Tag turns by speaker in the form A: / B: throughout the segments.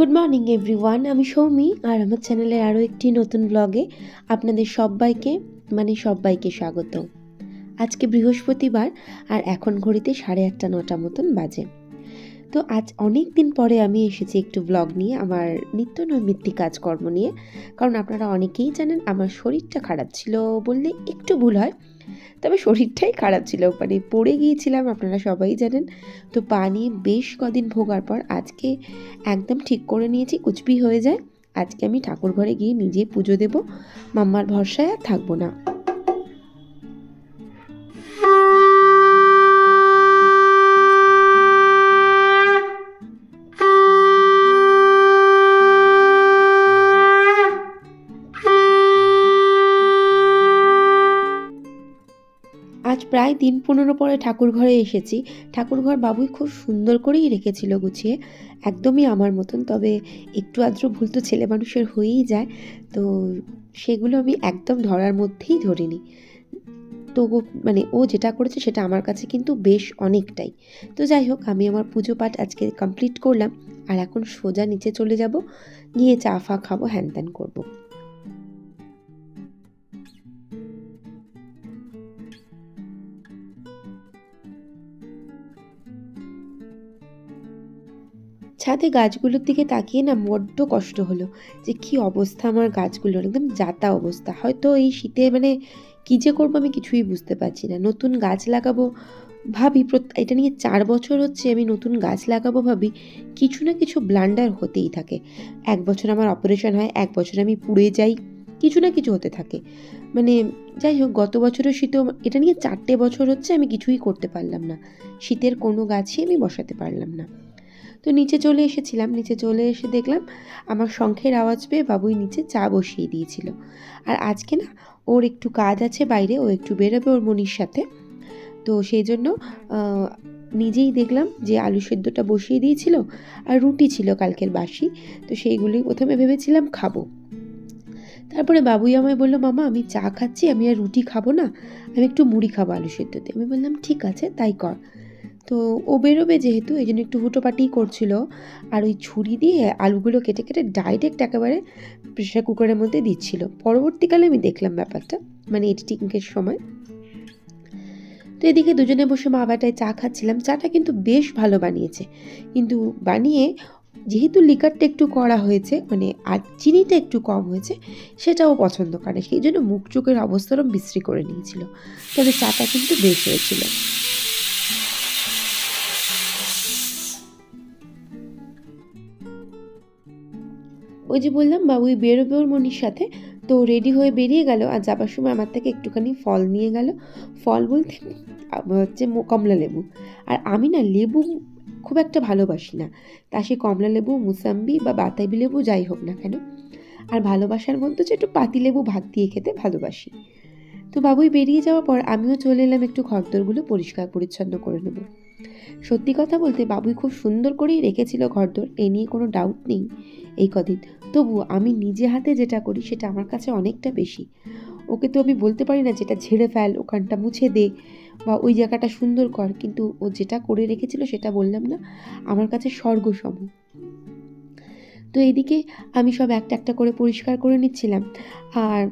A: Good morning everyone আমি সৌমি, আর আমার চ্যানেলের আরও একটি নতুন ব্লগে আপনাদের সবাইকে মানে সবাইকে স্বাগত। আজকে বৃহস্পতিবার, আর এখন ঘড়িতে সাড়ে আটটা নটা মতন বাজে। তো আজ অনেক দিন পরে আমি এসেছি একটু ব্লগ নিয়ে, আমার নিত্য নৈমিত্তিক কাজকর্ম নিয়ে। কারণ আপনারা অনেকেই জানেন, আমার শরীরটা খারাপ ছিল বললে একটু ভুল হয়। তবে শরীরটাই খারাপ ছিল মানে পড়ে গিয়েছিলাম, আপনারা সবাই জানেন। তো পানি বেশ কদিন ভোগার পর আজকে একদম ঠিক করে নিয়েছি, কুচবি হয়ে যায়। আজকে আমি ঠাকুর ঘরে গিয়ে নিজে পুজো দেব। মাম্মার ভরসায় আর থাকব না। আজ প্রায় দিন পনেরো পরে ঠাকুর ঘরে এসেছি। ঠাকুর ঘর বাবুই খুব সুন্দর করেই রেখেছিল গুছিয়ে। একদমই আমার মতন, তবে একটু আদ্র ভুল তো ছেলে মানুষের হয়েই যায়। তো সেগুলো আমি একদম ধরার মধ্যেই ধরিনি। তো মানে ও যেটা করেছে সেটা আমার কাছে কিন্তু বেশ অনেকটাই। তো যাই হোক, আমি আমার পুজো পাঠ আজকে কমপ্লিট করলাম। আর এখন সোজা নিচে চলে যাব। গিয়ে চা ফা খাব, হ্যান ত্যান করব। ছাদে গাছগুলোর দিকে তাকিয়ে না বড্ড কষ্ট হলো যে কি অবস্থা আমার গাছগুলোর, একদম যাতা অবস্থা। হয়তো এই শীতে মানে কী যে করব আমি কিছুই বুঝতে পারছি না। নতুন গাছ লাগাবো ভাবি এটা নিয়ে চার বছর হচ্ছে আমি নতুন গাছ লাগাবো ভাবি, কিছু না কিছু ব্লান্ডার হতেই থাকে। এক বছর আমার অপারেশন হয়, এক বছর আমি পুড়ে যাই, কিছু না কিছু হতে থাকে। মানে যাই হোক, গত বছরের শীতেও এটা নিয়ে চারটে বছর হচ্ছে আমি কিছুই করতে পারলাম না। শীতের কোনো গাছই আমি বসাতে পারলাম না। তো নিচে চলে এসেছিলাম। নিচে চলে এসে দেখলাম আমার শঙ্খের আওয়াজ পেয়ে বাবুই নিচে চা বসিয়ে দিয়েছিল। আর আজকে না ওর একটু কাজ আছে বাইরে, ও একটু বেরোবে ওর মনির সাথে। তো সেই জন্য নিজেই দেখলাম যে আলু সেদ্ধটা বসিয়ে দিয়েছিল আর রুটি ছিল কালকের বাসি। তো সেইগুলি প্রথমে ভেবেছিলাম খাব। তারপরে বাবুই আমায় বলল, মামা, আমি চা খাচ্ছি, আমি আর রুটি খাব না। আমি একটু মুড়ি খাব আলু সেদ্ধতে। আমি বললাম, ঠিক আছে, তাই কর। তো ও বেরোবে যেহেতু, এই জন্য একটু হুটোপাটিই করছিল। আর ওই ছুরি দিয়ে আলুগুলো কেটে কেটে ডাইরেক্ট একেবারে প্রেশার কুকারের মধ্যে দিচ্ছিল। পরবর্তীকালে আমি দেখলাম ব্যাপারটা মানে এডিটিংয়ের সময়। তো এদিকে দুজনে বসে মা বাটায় চা খাচ্ছিলাম। চাটা কিন্তু বেশ ভালো বানিয়েছে। কিন্তু বানিয়ে যেহেতু লিকারটা একটু করা হয়েছে মানে আর চিনিটা একটু কম হয়েছে, সেটাও পছন্দ করে সেই জন্য মুখ চোখের অবস্থারও বিশ্রী করে নিয়েছিল। তবে চাটা কিন্তু বেশ হয়েছিল। ওই যে বললাম বাবুই বেরোবে ওর মনির সাথে। তো রেডি হয়ে বেরিয়ে গেল, আর যাবার সময় আমার থেকে একটুখানি ফল নিয়ে গেল। ফল বলতে হচ্ছে কমলা লেবু। আর আমি না লেবু খুব একটা ভালোবাসি না। তা সে কমলা লেবু, মুসাম্বি বা বাতাবি লেবু যাই হোক না কেন, আর ভালোবাসার মধ্যে হচ্ছে একটু পাতি লেবু ভাত দিয়ে খেতে ভালোবাসি। তো বাবুই বেরিয়ে যাওয়ার পর আমিও চলে এলাম একটু ঘরদোরগুলো পরিষ্কার পরিচ্ছন্ন করে নেব। সত্যি কথা বলতে বাবুই খুব সুন্দর করেই রেখেছিল ঘরদোর এ নিয়ে কোনো ডাউট নেই। এই কদিন তবু আমি নিজে হাতে যেটা করি সেটা আমার কাছে অনেকটা বেশি। ওকে তো আমি বলতে পারি না যেটা ঝেড়ে ফেল, ওখানটা মুছে দে বা ওই জায়গাটা সুন্দর কর, কিন্তু ও যেটা করে রেখেছিল সেটা বললাম না, আমার কাছে স্বর্গসম তো এদিকে আমি সব একটা একটা করে পরিষ্কার করে নিচ্ছিলাম। আর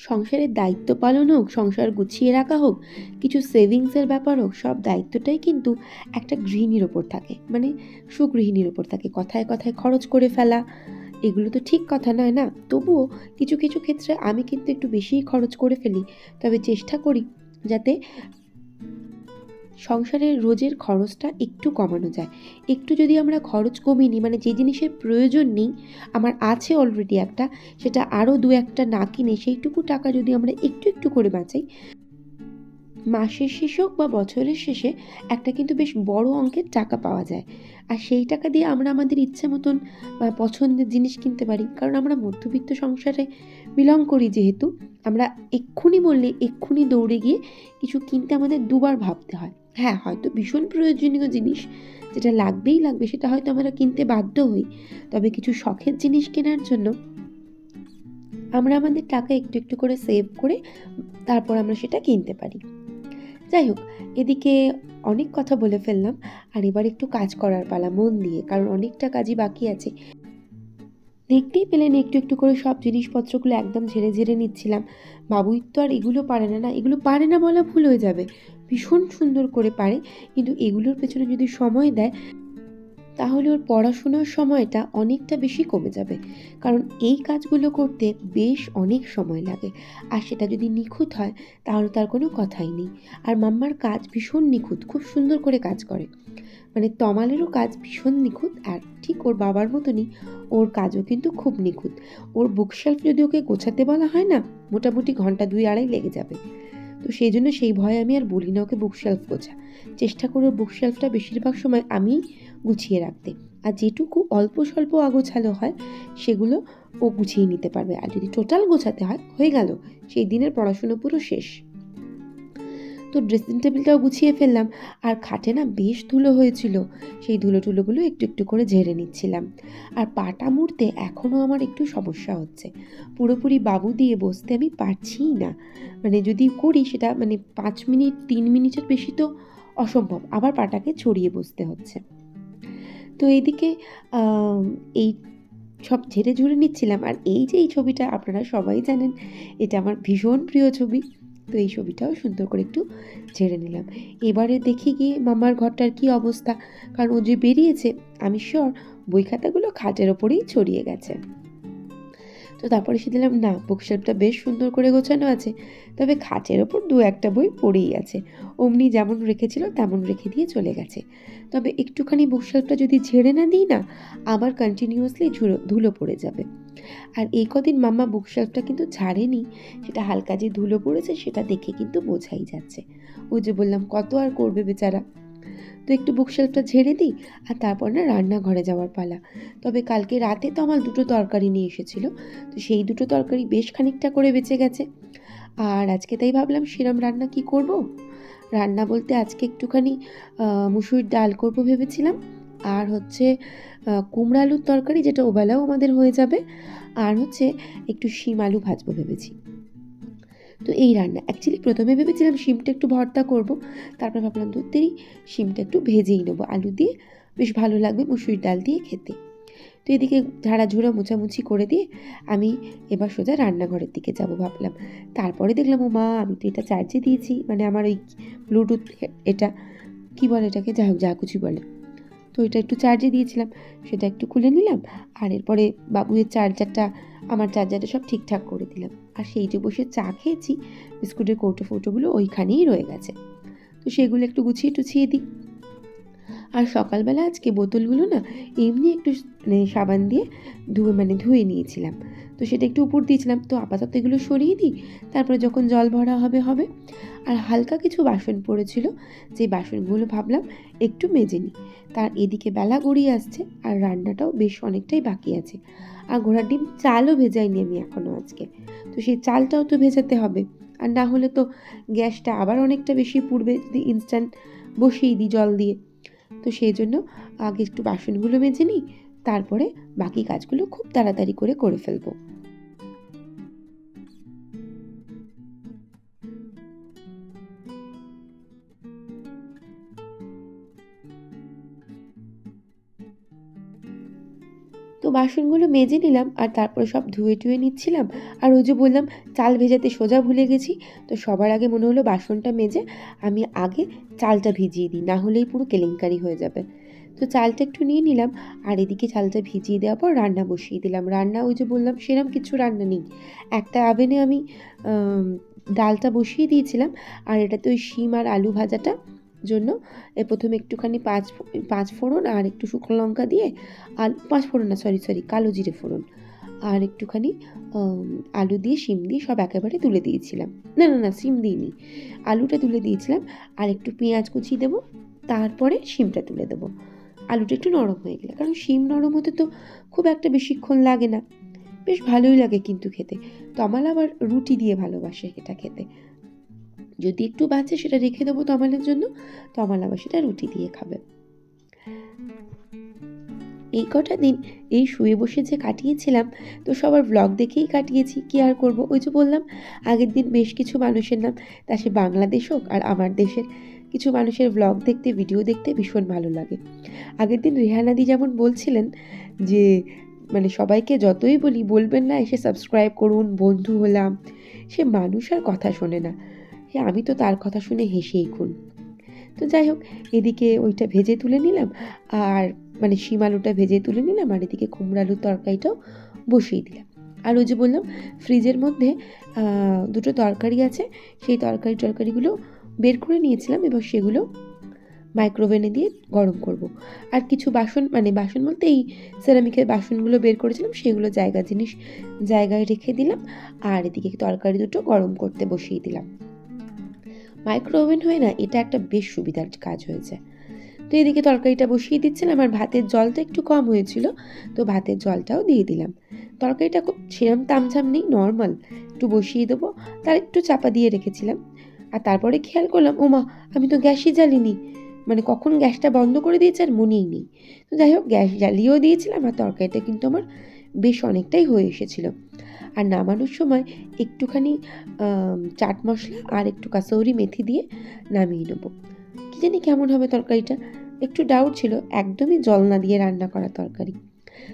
A: সংসারের দায়িত্ব পালন হোক, সংসার গুছিয়ে রাখা হোক, কিছু সেভিংসের ব্যাপার হোক, সব দায়িত্বটাই কিন্তু একটা গৃহিণীর ওপর থাকে। মানে সুগৃহিণীর ওপর থাকে। কথায় কথায় খরচ করে ফেলা, এগুলো তো ঠিক কথা নয় না? তবুও কিছু কিছু ক্ষেত্রে আমি কিন্তু একটু বেশিই খরচ করে ফেলি। তবে চেষ্টা করি যাতে সংসারের রোজের খরচটা একটু কমানো যায়। একটু যদি আমরা খরচ কমিয়ে নিই মানে যে জিনিসের প্রয়োজন নেই, আমার আছে অলরেডি একটা, সেটা আরও দু একটা না কিনে সেইটুকু টাকা যদি আমরা একটু একটু করে বাঁচাই, মাসের শেষে হোক বা বছরের শেষে একটা কিন্তু বেশ বড় অঙ্কের টাকা পাওয়া যায়। আর সেই টাকা দিয়ে আমরা আমাদের ইচ্ছে মতন পছন্দের জিনিস কিনতে পারি। কারণ আমরা মধ্যবিত্ত সংসারে বিলং করি যেহেতু, আমরা এক্ষুনি বললে এক্ষুনি দৌড়ে গিয়ে কিছু কিনতে আমাদের দুবার ভাবতে হয়। হ্যাঁ হয়তো ভীষণ প্রয়োজনীয় জিনিস। যেটা লাগবেই লাগবে, সেটা হয়তো আমরা কিনতে বাধ্য হই। তবে কিছু শখের জিনিস কেনার জন্য আমরা আমাদের টাকা একটু একটু করে সেভ করে তারপর আমরা সেটা কিনতে পারি। যাই হোক, এদিকে অনেক কথা বলে ফেললাম, আর এবার একটু কাজ করার পালা, মন দিয়ে, কারণ অনেকটা কাজই বাকি আছে। দেখতেই পেলেন একটু একটু করে সব জিনিসপত্রগুলো একদম ঝেড়ে ঝেড়ে নিচ্ছিলাম। বাবুই তো আর এগুলো পারে না না, এগুলো পারে না বলা ভুল হয়ে যাবে। ভীষণ সুন্দর করে পারে। কিন্তু এগুলোর পেছনে যদি সময় দেয়, তাহলে ওর পড়াশোনার সময়টা অনেকটা বেশি কমে যাবে। কারণ এই কাজগুলো করতে বেশ অনেক সময় লাগে। আর সেটা যদি নিখুঁত হয়, তাহলে তার কোনো কথাই নেই। আর মাম্মার কাজ ভীষণ নিখুঁত, খুব সুন্দর করে কাজ করে। মানে তমালেরও কাজ ভীষণ নিখুঁত, আর ঠিক ওর বাবার মতনই ওর কাজও কিন্তু খুব নিখুঁত। ওর বুকশেলফ যদি ওকে গোছাতে বলা হয় না, মোটামুটি ঘণ্টা দুই আড়াই লেগে যাবে। সেই জন্য সেই ভয়ে আমি আর বলি না ওকে বুকশেলফ গোছা। চেষ্টা করে বুকশেলফটা বেশিরভাগ সময় আমি গুছিয়ে রাখতে। আর যেটুকু অল্প স্বল্প আগোছালো হয়, সেগুলো ও গুছিয়ে নিতে পারবে। আর যদি টোটাল গোছাতে হয়, হয়ে গেল। সেই দিনের পড়াশুনো পুরো শেষ। তো ড্রেসিং টেবিলটাও গুছিয়ে ফেললাম। আর খাটে না বেশ ধুলো হয়েছিল। সেই ধুলো টুলোগুলো একটু একটু করে ঝেড়ে নিচ্ছিলাম। আর পাটা মুড়তে এখনও আমার একটু সমস্যা হচ্ছে। পুরোপুরি বাবু দিয়ে বসতে আমি পারছিই না। মানে যদি করি সেটা মানে পাঁচ মিনিট, তিন মিনিটের বেশি তো অসম্ভব। আবার পাটাকে ছড়িয়ে বসতে হচ্ছে। তো এইদিকে এই সব ঝেড়ে ঝুড়ে নিচ্ছিলাম। আর এই যে এই ছবিটা আপনারা সবাই জানেন, এটা আমার ভীষণ প্রিয় ছবি। তো এই ছবিটাও সুন্দর করে একটু ঝেড়ে নিলাম। এবারে দেখি গিয়ে মামার ঘরটার কি অবস্থা। কারণ ও যে বেরিয়েছে, আমি শিওর বই খাতাগুলো খাটের ওপরেই ছড়িয়ে গেছে। তো তারপরে সে দিলাম না বুকশেলফটা বেশ সুন্দর করে গোছানো আছে। তবে খাটের ওপর দু একটা বই পড়েই আছে। অমনি যেমন রেখেছিল, তেমন রেখে দিয়ে চলে গেছে। তবে একটুখানি বুকশেলফটা যদি ঝেড়ে না দিই না আবার কন্টিনিউয়াসলি ধুলো পড়ে যাবে। আর এই কদিন মাম্মা বুকশেলফটা কিন্তু ছাড়েনি। সেটা হালকা যে ধুলো পড়েছে সেটা দেখে কিন্তু বোঝাই যাচ্ছে। ওই যে বললাম, কত আর করবে বেচারা? তো একটু বুকশেলফটা ঝেড়ে দিই আর তারপর না রান্নাঘরে যাওয়ার পালা। তবে কালকে রাতে তো আমার দুটো তরকারি নিয়ে এসেছিল, তো সেই দুটো তরকারি বেশ খানিকটা করে বেঁচে গেছে। আর আজকে তাই ভাবলাম, সেরম রান্না কি করব? রান্না বলতে আজকে একটুখানি মুসুর ডাল করব ভেবেছিলাম। আর হচ্ছে কুমড়া আলুর তরকারি যেটা ওবেলাও আমাদের হয়ে যাবে, আর হচ্ছে একটু শিম আলু ভাজবো ভেবেছি। তো এই রান্না। অ্যাকচুয়ালি প্রথমে ভেবেছিলাম শিমটা একটু ভর্তা করব, তারপর ভাবলাম ধরতেই শিমটা একটু ভেজেই নেব আলু দিয়ে। বেশ ভালো লাগবে মুসুর ডাল দিয়ে খেতে। তো এদিকে ঝাড়াঝুড়া মোছামুছি করে দিয়ে আমি এবার সোজা রান্নাঘরের দিকে যাব ভাবলাম। তারপরে দেখলাম ও মা আমি তো এটা চার্জে দিয়েছি। মানে আমার ওই ব্লুটুথ এটা, কী বলে এটাকে? যা যা কিছু বলে। তো এটা একটু চার্জে দিয়েছিলাম, সেটা একটু খুলে নিলাম, আর এরপরে বাবুয়ের চার্জারটা আমার চার্জারটা সব ঠিকঠাক করে দিলাম। আর সেই যে বসে চা খেয়েছি, বিস্কুটের কৌটো ফৌটোগুলো ওইখানেই রয়ে গেছে। তো সেগুলো একটু গুছিয়ে টুছিয়ে দিই। আর সকালবেলা আজকে বোতলগুলো না এমনি একটু মানে সাবান দিয়ে ধুয়ে মানে ধুয়ে নিয়েছিলাম। তো সেটা একটু উপর দিয়েছিলাম। তো আপাতত এগুলো সরিয়ে দিই। তারপরে যখন জল ভরা হবে হবে। আর হালকা কিছু বাসন পড়েছিল। যে বাসনগুলো ভাবলাম একটু মেজে নিই। তার এদিকে বেলা গড়িয়ে আসছে আর রান্নাটাও বেশ অনেকটাই বাকি আছে। আর ঘোড়ার ডিম চালও ভেজাইনি আমি এখনও আজকে। তো সেই চালটাও তো ভেজাতে হবে। আর না হলে তো গ্যাসটা আবার অনেকটা বেশি পুড়বে যদি ইনস্ট্যান্ট বসিয়ে দিই জল দিয়ে। তো সেই জন্য আগে একটু বাসনগুলো মেজে নিই, তারপরে বাকি কাজগুলো খুব তাড়াতাড়ি করে করে ফেলব। বাসনগুলো মেজে নিলাম আর তারপরে সব ধুয়ে টুয়ে নিচ্ছিলাম। আর ওই যে বললাম, চাল ভেজাতে সোজা ভুলে গেছি, তো সবার আগে মনে হলো বাসনটা মেজে আমি আগে চালটা ভিজিয়ে দিই, না হলেই পুরো কেলেঙ্কারি হয়ে যাবে। তো চালটা একটু নিয়ে নিলাম আর এদিকে চালটা ভিজিয়ে দেওয়ার পর রান্না বসিয়ে দিলাম। রান্না ওই যে বললাম, সেরম কিছু রান্না নেই। একটা আভেনে আমি, ডালটা বসিয়ে দিয়েছিলাম আর এটাতে ওই শিম আর আলু ভাজাটা জন্য। এ প্রথমে একটুখানি পাঁচ পাঁচ ফোড়ন আর একটু শুকনো লঙ্কা দিয়ে আর পাঁচ ফোড়ন না সরি সরি কালো জিরে ফোড়ন। আর একটুখানি আলু দিয়ে, শিম দিয়ে সব একেবারে তুলে দিয়েছিলাম। না না না, শিম দিইনি। আলুটা তুলে দিয়েছিলাম আর একটু পেঁয়াজ কুচি দেবো, তারপরে শিমটা তুলে দেবো। আলুটা একটু নরম হয়ে গেলে, কারণ শিম নরম হতে তো খুব একটা বেশিক্ষণ লাগে না। বেশ ভালোই লাগে কিন্তু খেতে। তমাল আবার রুটি দিয়ে ভালোবাসে এটা খেতে। যদি একটু বাঁচে সেটা রেখে দেবো তমালের জন্য, তমাল আবার সেটা রুটি দিয়ে খাবে। এই কটা দিন এই শুয়ে বসে যে কাটিয়েছিলাম, তো সবার ব্লগ দেখেই কাটিয়েছি, কি আর করব? ওই যে বললাম, আগের দিন বেশ কিছু মানুষের নাম, তা সে বাংলাদেশ হোক আর আমার দেশের কিছু মানুষের ব্লগ দেখতে ভিডিও দেখতে ভীষণ ভালো লাগে। আগের দিন রেহানাদি যেমন বলছিলেন যে মানে সবাইকে যতই বলি, বলবেন না, এসে সাবস্ক্রাইব করুন, বন্ধু হলাম। সে মানুষ আর কথা শোনে না। আমি তো তার কথা শুনে হেসেই খুন। তো যাই হোক, এদিকে ওইটা ভেজে তুলে নিলাম, আর মানে শিম আলুটা ভেজে তুলে নিলাম, আর এদিকে কুমড়ো আলুর তরকারিটাও বসিয়ে দিলাম। আর ওই যে বললাম, ফ্রিজের মধ্যে দুটো তরকারি আছে, সেই তরকারি টরকারিগুলো বের করে নিয়েছিলাম, এবার সেগুলো মাইক্রোওভেনে দিয়ে গরম করব। আর কিছু বাসন মানে বাসন বলতে এই সেরামিকের বাসনগুলো বের করেছিলাম, সেগুলো জায়গা জিনিস জায়গায় রেখে দিলাম, আর এদিকে তরকারি দুটো গরম করতে বসিয়ে দিলাম। মাইক্রো ওভেন হয় না, এটা একটা বেশ সুবিধার কাজ হয়েছে। তো এদিকে তরকারিটা বসিয়ে দিচ্ছিলাম আর ভাতের জলটা একটু কম হয়েছিল, তো ভাতের জলটাও দিয়ে দিলাম। তরকারিটা খুব সেরম তামঝাম নেই, নর্মাল। একটু বসিয়ে দেবো, তার একটু চাপা দিয়ে রেখেছিলাম। আর তারপরে খেয়াল করলাম ওমা আমি তো গ্যাসই জ্বালিনি। মানে কখন গ্যাসটা বন্ধ করে দিয়েছে আর মনেই নেই। তো যাই হোক, গ্যাস জ্বালিয়েও দিয়েছিলাম আর তরকারিটা কিন্তু আমার বেশ অনেকটাই হয়ে এসেছিল। আর নামানোর সময় একটুখানি চাট মশলা আর একটু কাসৌরি মেথি দিয়ে নামিয়ে নেব। কী জানি কেমন হবে তরকারিটা? একটু ডাউট ছিল, একদমই জল না দিয়ে রান্না করা তরকারি।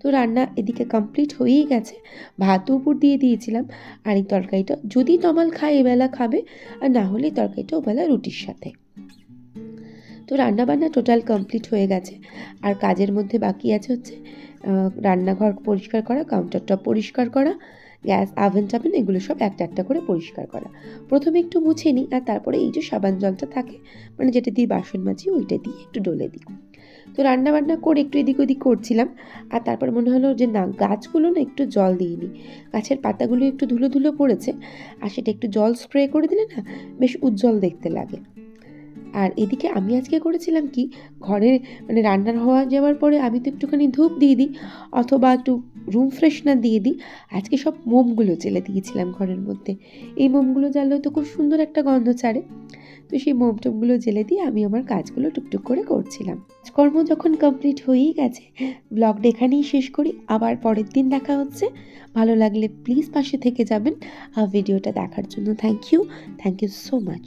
A: তো রান্না এদিকে কমপ্লিট হয়েই গেছে। ভাতও উপর দিয়ে দিয়েছিলাম আর এই তরকারিটা যদি তমাল খায় এবেলা খাবে, আর না হলে তরকারিটা ওবেলা রুটির সাথে। তো রান্নাবান্না টোটাল কমপ্লিট হয়ে গেছে। আর কাজের মধ্যে বাকি আছে হচ্ছে রান্নাঘর পরিষ্কার করা কাউন্টার টপ পরিষ্কার করা গ্যাস, আভেন টাভেন এগুলো সব একটা একটা করে পরিষ্কার করা। প্রথমে একটু মুছে নিই, আর তারপরে এই যে সাবান জলটা থাকে মানে যেটা দিয়ে বাসন মাজি, ওইটা দিয়ে একটু ডলে দিই। তো রান্না বান্না করে একটু এদিক ওদিক করছিলাম, আর তারপর মনে হলো যে না, গাছগুলো না একটু জল দিয়ে নিই গাছের পাতাগুলো একটু ধুলো ধুলো পড়েছে, আর সেটা একটু জল স্প্রে করে দিলে না, বেশ উজ্জ্বল দেখতে লাগে। আর এদিকে আমি আজকে করেছিলাম কি ঘরে মানে রান্নার হওয়া যাওয়ার পরে আমি তো একটুখানি ধূপ দিয়ে দিই, অথবা একটু রুম ফ্রেশনার দিয়ে দিই। আজকে সব মোমগুলো জেলে দিয়েছিলাম ঘরের মধ্যে। এই মোমগুলো জ্বাললেও তো খুব সুন্দর একটা গন্ধ ছাড়ে। তো সেই মোম টোমগুলো জেলে দিয়ে আমি আমার কাজগুলো টুকটুক করে করছিলাম। কর্ম যখন কমপ্লিট হয়েই গেছে ব্লগটা এখানেই শেষ করি। আবার পরের দিন দেখা হচ্ছে। ভালো লাগলে প্লিজ পাশে থেকে যাবেন। আর ভিডিওটা দেখার জন্য thank you thank you so much